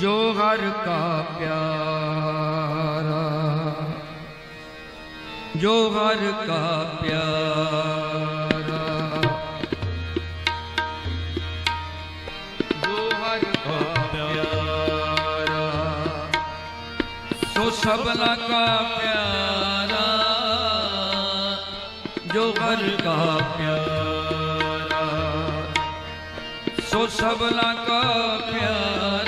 ਜੋ ਹਰ ਕਾ ਪਿਆਰਾ, ਜੋ ਹਰ ਕਾ ਪਿਆਰਾ, ਜੋ ਹਰ ਕਾ ਪਿਆਰਾ, ਸੋ ਸਭਨਾ ਕਾ ਪਿਆਰਾ, ਜੋ ਹਰ ਕਾ ਪਿਆਰਾ, ਸੋ ਸਭਨਾ ਕਾ ਪਿਆਰਾ।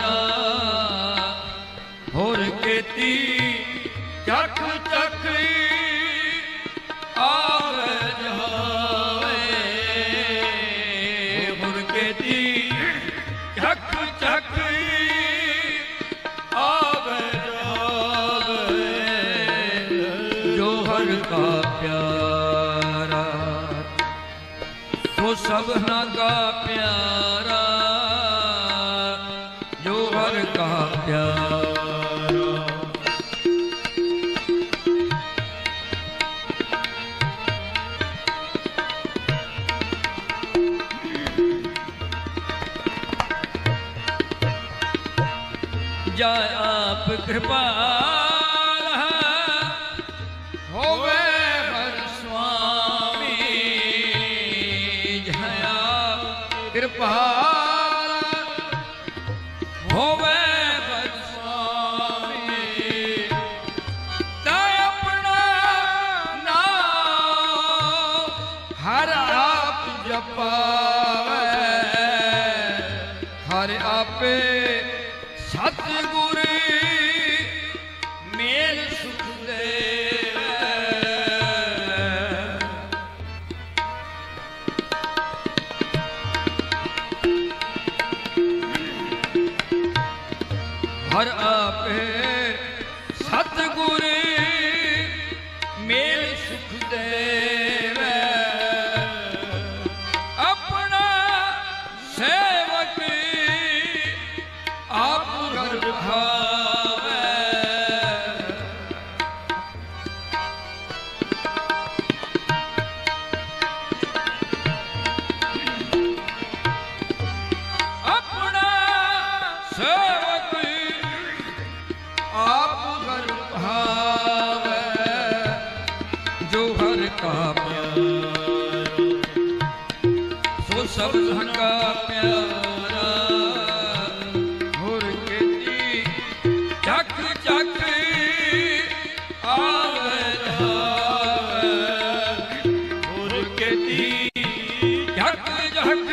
ਆਪ ਕਿਰਪਾਲ ਹਰ ਆਪੇ ਸਤਿਗੁਰ ਮੇਲ ਸੁਖ ਦੇਵੇ। ਆਪਣਾ ਸੇਵਕ ਆਪ ਹਰ ਕਾ ਪਿਆਰ ਸੋ ਸਭ ਕਾ ਪਿਆਰਾ। ਹੋਰ ਕੀਤੀ ਚੱਕ ਚੱਕ ਆਵੇ ਜਾਵੇ ਹੋਰ ਕੀਤੀ ਚੱਕ ਚੱਕ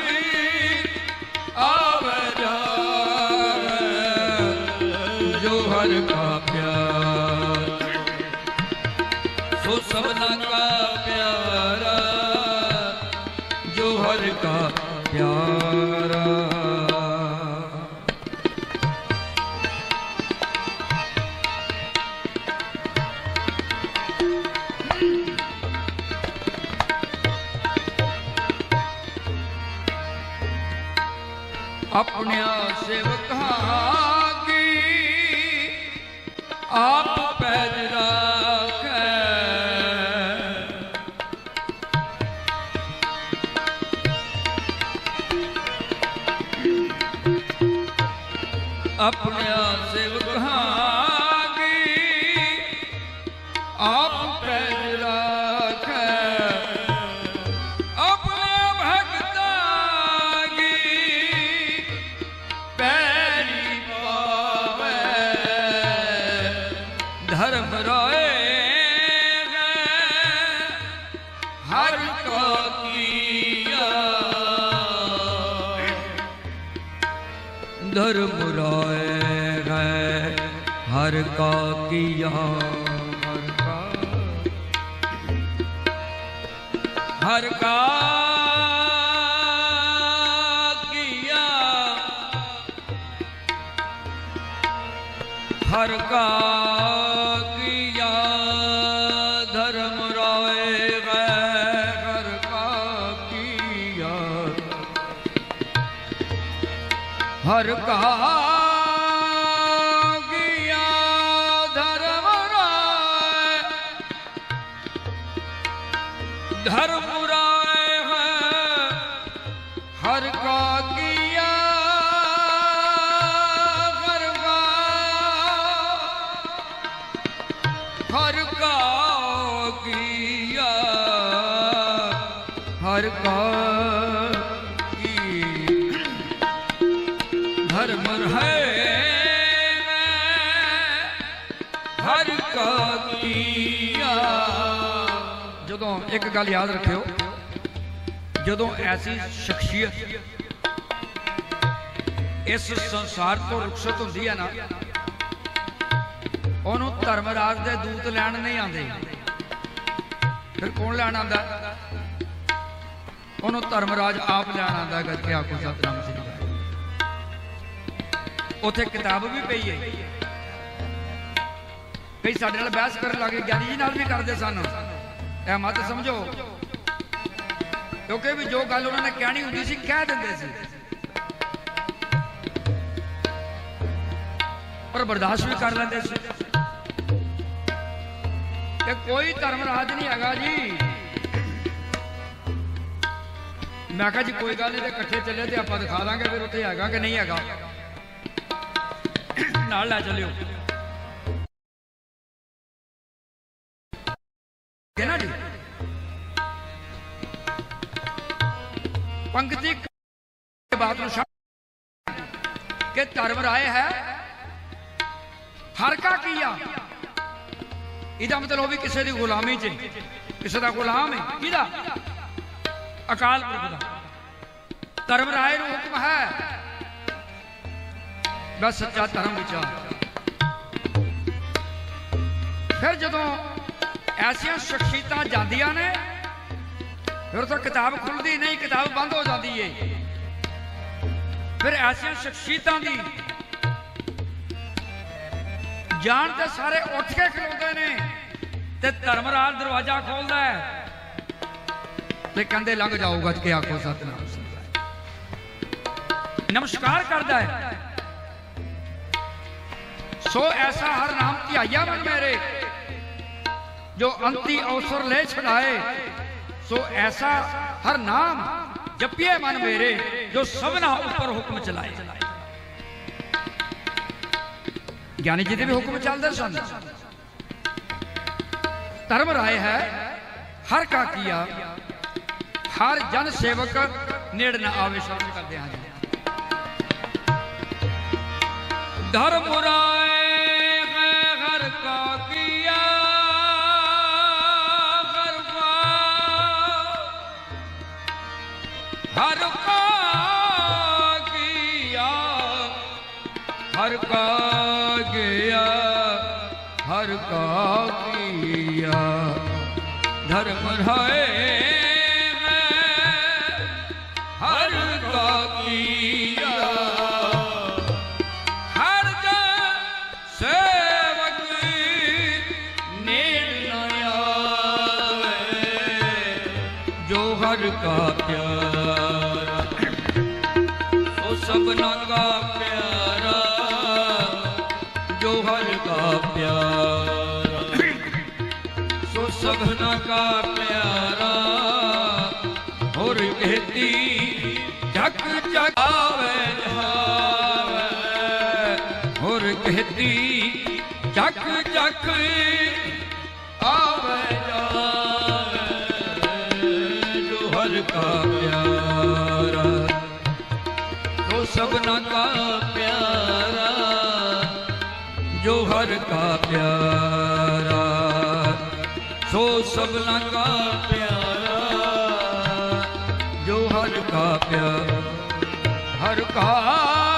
ਆਪ ਧਰਮ ਰੋਏ ਗਏ ਹਰ ਕਾ ਕੀਆ ਹਰ ਕਾ। ਹਰ ਕਾ ਕੀਆ ਹਰ ਕਾ ਕਹਾ धर्म बुराए हैं हर का किया हर का हर का किया हर का ਇੱਕ ਗੱਲ ਯਾਦ ਰੱਖਿਓ। ਜਦੋਂ ਐਸੀ ਸ਼ਖਸੀਅਤ ਇਸ ਸੰਸਾਰ ਤੋਂ ਰੁਖਸਤ ਹੁੰਦੀ ਹੈ ਨਾ, ਉਹਨੂੰ ਧਰਮ ਰਾਜ ਦੇ ਦੂਤ ਲੈਣ ਨਹੀਂ ਆਉਂਦੇ। ਫਿਰ ਕੌਣ ਲੈਣ ਆਉਂਦਾ? ਉਹਨੂੰ ਧਰਮ ਰਾਜ ਆਪ ਲੈਣ ਆਉਂਦਾ ਕਰਕੇ ਆਖੋ ਸਤਨਾਮ ਸਿੰਘ ਉਥੇ ਕਿਤਾਬ ਵੀ ਪਈ ਹੈ। ਕਈ ਸਾਡੇ ਨਾਲ ਬਹਿਸ ਕਰਨ ਲੱਗੇ ਗਿਆਨੀ ਜੀ ਨਾਲ ਵੀ ਕਰਦੇ ਸਨ। ਇਹ ਮਤ ਸਮਝੋ। ਕਿਉਂਕਿ ਵੀ ਜੋ ਗੱਲ ਉਹਨਾਂ ਨੇ ਕਹਿਣੀ ਹੁੰਦੀ ਸੀ, ਕਹਿ ਦਿੰਦੇ ਸੀ। ਪਰ ਬਰਦਾਸ਼ਤ ਵੀ ਕਰ ਲੈਂਦੇ ਸੀ। ਕਿ ਕੋਈ ਧਰਮ ਰਾਜ ਨਹੀਂ ਹੈਗਾ ਜੀ। ਮੈਂ ਕਿਹਾ ਜੀ, ਕੋਈ ਗੱਲ ਨਹੀਂ ਤੇ ਇਕੱਠੇ ਚੱਲੇ ਤੇ ਆਪਾਂ ਦਿਖਾ ਦਾਂਗੇ ਫਿਰ ਉੱਥੇ ਹੈਗਾ ਕਿ ਨਹੀਂ ਹੈਗਾ। ਨਾਲ ਲੈ ਚੱਲਿਓ। ਪੰਕਤੀ ਕੇ ਬਾਤ ਨੂੰ ਛੱਡ ਕਿ ਧਰਮ ਰਾਏ ਹੈ। ਹਰ ਕਾ ਕੀਆ ਇਹਦਾ ਮਤਲਬ ਵੀ ਕਿਸੇ ਦੀ ਗੁਲਾਮੀ 'ਚ ਕਿਸੇ ਦਾ ਗੁਲਾਮ ਹੈ। ਕਿਹਦਾ? ਅਕਾਲ ਪੁਰਖ ਦਾ। ਧਰਮ ਰਾਏ ਨੂੰ ਹੁਕਮ ਹੈ। ਬਸ ਸੱਚਾ ਧਰਮ ਵਿਚਾਰ। ਫਿਰ ਜਦੋਂ ਐਸੀਆਂ ਸ਼ਖਸੀਅਤਾਂ ਜਾਂਦੀਆਂ ਨੇ ਫਿਰ ਤਾਂ ਕਿਤਾਬ ਖੁੱਲਦੀ ਨਹੀਂ, ਕਿਤਾਬ ਬੰਦ ਹੋ ਜਾਂਦੀ ਏ। ਫਿਰ ਐਸੀਆਂ ਸ਼ਖਸੀਅਤਾਂ ਦੀ ਜਾਣ ਤੇ ਸਾਰੇ ਉੱਠ ਕੇ ਖਲੋਦੇ ਨੇ ਤੇ ਧਰਮਰਾਜ ਦਰਵਾਜ਼ਾ ਖੋਲਦਾ ਹੈ ਤੇ ਕਹਿੰਦੇ, ਲੰਘ ਜਾਓ ਗੱਜ ਕੇ ਆਖੋ ਸਤਨਾਮ ਨਮਸਕਾਰ ਕਰਦਾ ਹੈ। ਸੋ ਐਸਾ ਹਰ ਨਾਮ ਧਿਆਇਆ ਮਨ ਮੇਰੇ, ਜੋ ਅੰਤੀ ਅਵਸਰ ਲੈ ਛਡਾਏ। ਸੋ ਐਸਾ ਹਰ ਨਾਮ ਜਪੀਏ ਮਨ ਮੇਰੇ, ਜੋ ਸਭਨਾ ਉੱਪਰ ਹੁਕਮ ਚਲਾਏ। ਗਿਆਨੀ ਜੀ ਦੇ ਵੀ ਹੁਕਮ ਚੱਲਦੇ ਸਨ। ਧਰਮ ਰਾਏ ਹੈ, ਹਰ ਕਾ ਕੀਆ, ਹਰ ਜਨ ਸੇਵਕ ਨੇੜ ਨਾ ਆਵੇ ਸ਼ਬਦ ਕਰਦੇ ਹਾਂ ਜੀ। ਧਰਮ ਰਾਏ ਹਰ ਕਾ ਕੀਆ ਧਰਮ ਰਾਏ ਹੈ ਹਰ ਕਾ ਕੀਆ ਹਰ ਜਨ ਸੇਵਕ ਨੇੜ ਨ ਆਵੇ ਜੋ ਹਰ ਕਾ ਪਿਆਰਾ ਸੋ ਸਭਨਾ ਕਾ ਪਿਆਰਾ ਜਗ ਜਗ ਆਵੇ ਜਾਵੇ ਹੋਰ ਕਹਤੀ ਜਗ ਜਗ ਆਵੇ ਜਾਵੇ ਜੋ ਹਰ ਕਾ ਪਿਆਰਾ ਸੋ ਸਭਨਾ ਕਾ ਪਿਆਰਾ ਜੋ ਹਰ ਕਾ ਪਿਆਰਾ ਸੋ ਸਭਨਾ ਕਾ ਪਿਆਰਾ ਹਰ ਕਾ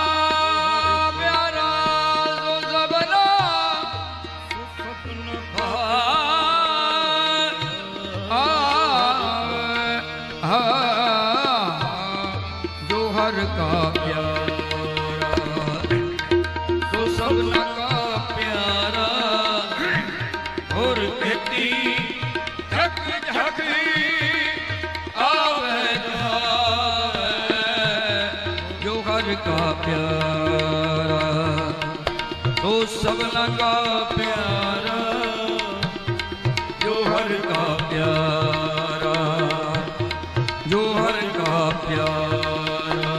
ਪਿਆਰਾ ਸੋ ਸਭਨਾ ਕਾ ਪਿਆਰਾ, ਜੋ ਹਰ ਕਾ ਪਿਆਰਾ, ਜੋ ਹਰ ਕਾ ਪਿਆਰਾ,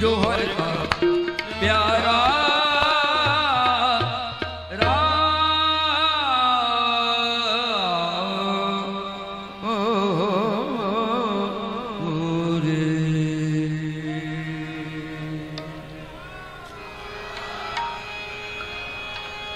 ਜੋ ਹਰ ਕਾ ਪਿਆਰਾ।